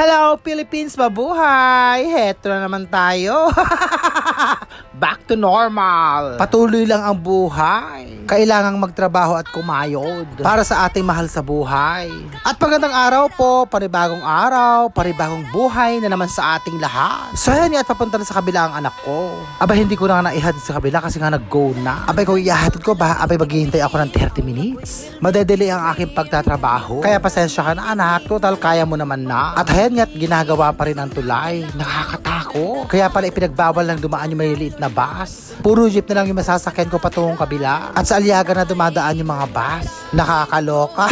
Hello Philippines, mabuhay! Heto na naman tayo. Back to normal. Patuloy lang ang buhay. Kailangang magtrabaho at kumayod para sa ating mahal sa buhay. At magandang araw po, panibagong araw, panibagong buhay na naman sa ating lahat. So yan at papunta na sa kabila ang anak ko. Aba hindi ko na nga naihatid sa kabila kasi nga nag-go na. Abay kung ihahatid ko ba, abay maghihintay ako ng 30 minutes. Madedeli ang aking pagtatrabaho. Kaya pasensya ka na anak, total kaya mo naman na. At ayan nga't ginagawa pa rin ang tulay. Nakakatakot. Kaya pala ipinagbawal lang dumaan yung maliliit na bus. Puro jeep na lang yung masasakyan ko patungong kabila. At sa Aliaga na dumadaan yung mga bus. Nakakaloka.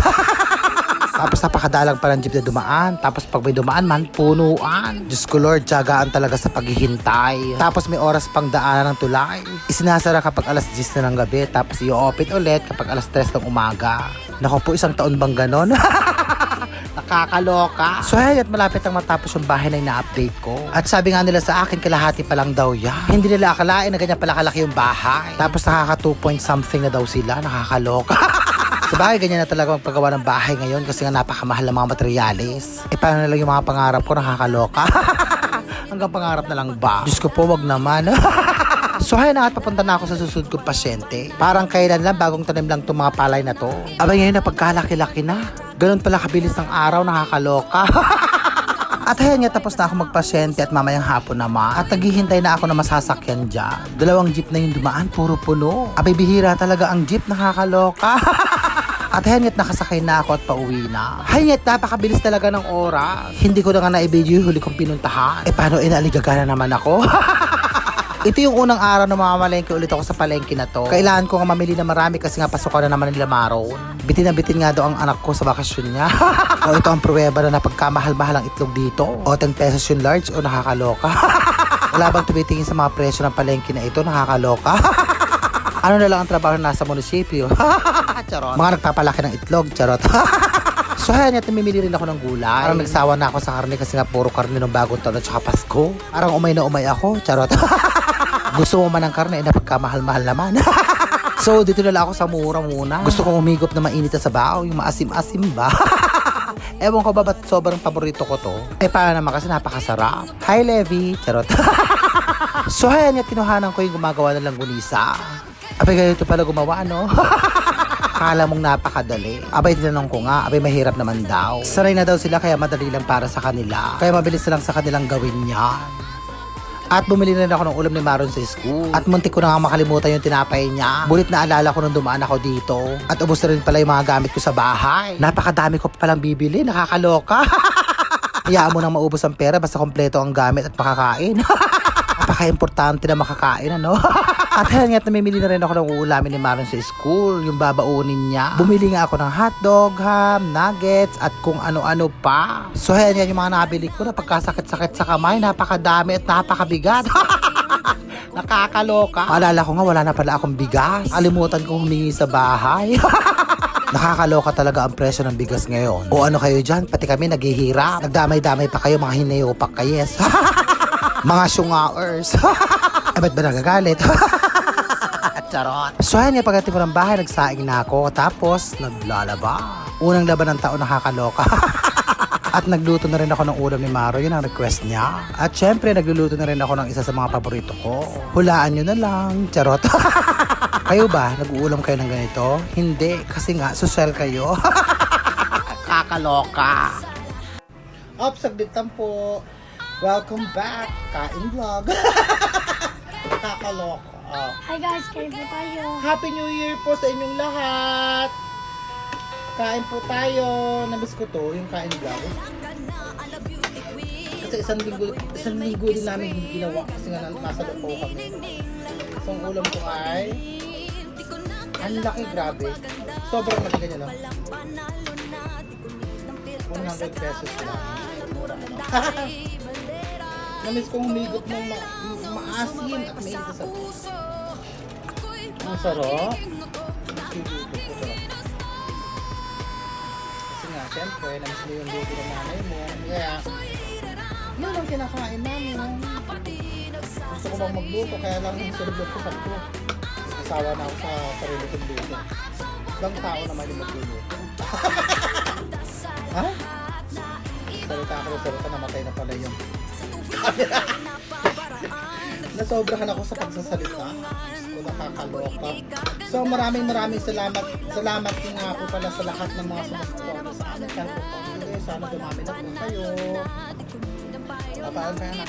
Tapos napakadalang pa ng jeep na dumaan. Tapos pag may dumaan man, punuan. Diyos ko Lord, tiyagaan talaga sa paghihintay. Tapos may oras pang daanan ng tulay. Isinasara kapag alas 10 na ng gabi. Tapos i-open ulit kapag alas 3 ng umaga. Naku po, isang taon bang ganon? Nakakaloka. So hey, at malapit ang matapos yung bahay na ina-update ko. At sabi nga nila sa akin, kalahati pa lang daw yan. Hindi nila akalain na ganyan pala kalaki yung bahay. Tapos nakaka 2 point something na daw sila. Nakakaloka. Sa bagay, ganyan na talaga magpagawa ng bahay ngayon kasi nga napakamahal ng mga materyales. E paano na lang yung mga pangarap ko, nakakaloka. Hanggang pangarap na lang ba? Diyos ko po, wag naman. So hay na at papunta na ako sa susunod kong pasyente. Parang kailan lang bagong tanim lang itong mga palay na to. Abay ngayon na pagkalaki-laki na. Ganun pala kabilis ng araw, nakakaloka. At ayan nga, tapos na ako magpasyente at mamayang hapon naman. At naghihintay na ako na masasakyan dyan. Dalawang jeep na yung dumaan, puro puno. Abay, bihira talaga ang jeep, nakakaloka. At hangit nakasakay na ako at pauwi na. Hangit napakabilis talaga ng oras. Hindi ko na nga na-video yung huli kong pinuntahan. Eh paano inaaligaga na naman ako? Ito yung unang araw na mamamalengke ulit ako sa palengke na to. Kailangan ko nga mamili na marami kasi nga pasukan na naman nila Maron. Bitin na bitin nga daw ang anak ko sa bakasyon niya. o ito ang pruweba na napagkamahal-mahal ang itlog dito. O 10 pesos yung large o nakakaloka. Wala bang tumitingin sa mga presyo ng palengke na ito? Nakakaloka. ano na lang ang trabaho na nasa munisipyo? Charot. Mga nagpapalaki ng itlog. Charot. So ayan, at namimili rin ako ng gulay. Parang nagsawa na ako sa karne kasi nga puro karne ng bagong taon at saka Pasko. Parang umay na umay ako. Charot. Gusto mo man ng karne, eh, napagkamahal-mahal naman. so, dito na lang ako sa mura muna. Gusto kong umigop na mainit sa bao, yung maasim-asim ba? Ewan ko ba ba't sobrang paborito ko to? Eh, paano naman kasi napakasarap. Hi, Levi! Charot. so, ayan, at kinuhanan ko yung gumagawa ng langgunisa. Abay, ganito pala gumawa, no? Akala mong napakadali. Abay, tinanong ko nga, abay, mahirap naman daw. Sanay na daw sila, kaya madali lang para sa kanila. Kaya mabilis lang sa kanilang gawin yan. At bumili na rin ako ng ulam ni Maron sa school. At muntik ko na nga makalimutan yung tinapay niya. Bulit na alala ko nung dumaan ako dito. At ubos na rin pala yung mga gamit ko sa bahay. Napakadami ko pa palang bibili. Nakakaloka. Hayaan mo nang maubos ang pera basta kompleto ang gamit at makakain. Napaka-importante na makakain, ano? At hell nga't namimili na rin ako ng uulamin ni Maron sa school, yung babaunin niya. Bumili nga ako ng hotdog, ham, nuggets, at kung ano-ano pa. So hell yan yung mga nabili ko na pagkasakit-sakit sa kamay, napakadami at napakabigat. Nakakaloka. Alala ko nga wala na pala akong bigas. Alimutan kong humingi sa bahay. Nakakaloka talaga ang presyo ng bigas ngayon. O ano kayo dyan? Pati kami naghihirap. Nagdamay-damay pa kayo mga hinayopak kayes. mga syungawers. eh, ba nagagalit? Charot. So ayan pagdating ko ng bahay, nagsaing na ako. Tapos, naglalaba. Unang laban ng taon, nakakaloka. At nagluto na rin ako ng ulam ni Maro, yun ang request niya. At syempre, nagluluto na rin ako ng isa sa mga paborito ko. Hulaan nyo na lang, charot. kayo ba, nag-uulam kayo ng ganito? Hindi, kasi nga, social kayo. Kakaloka. Up, saglit po. Welcome back, Kain Vlog. Kakaloka. Oh. Hi guys, kain po tayo. Happy New Year po sa inyong lahat! Kain po tayo. Namiss ko to, yung kain vlog. Kasi isang linggo, isang linggo din namin ginawa kasi nga nasa loob po kami. So, ang ulam ko ay ang laki, grabe. Sobrang laki ganyan, no? 100 pesos lang. Mura, ano? Namiss kong humigop ng ma maasim at na sa Ang sarap. Ko. Kasi nga, syempre, namiss mo yung luto ng nanay mo. Kaya, yun ang kinakain namin. Gusto ko bang magluto, kaya lang yung sulubot ko sakto. Asawa na ako sa sarili kong luto. Ibang tao naman yung magluluto. ha? Salita ako salita, namatay na pala yung. Nasobrahan ako sa pagsasalita. Ko, nakakaloka. So maraming maraming salamat. Salamat din nga po pala sa lahat ng mga sumusuporta sa amin. Kahit po pamilya, sana dumami na po kayo. Papaan kayo na.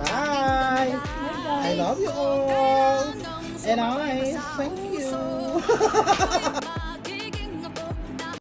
Bye! I love you all! And I thank you!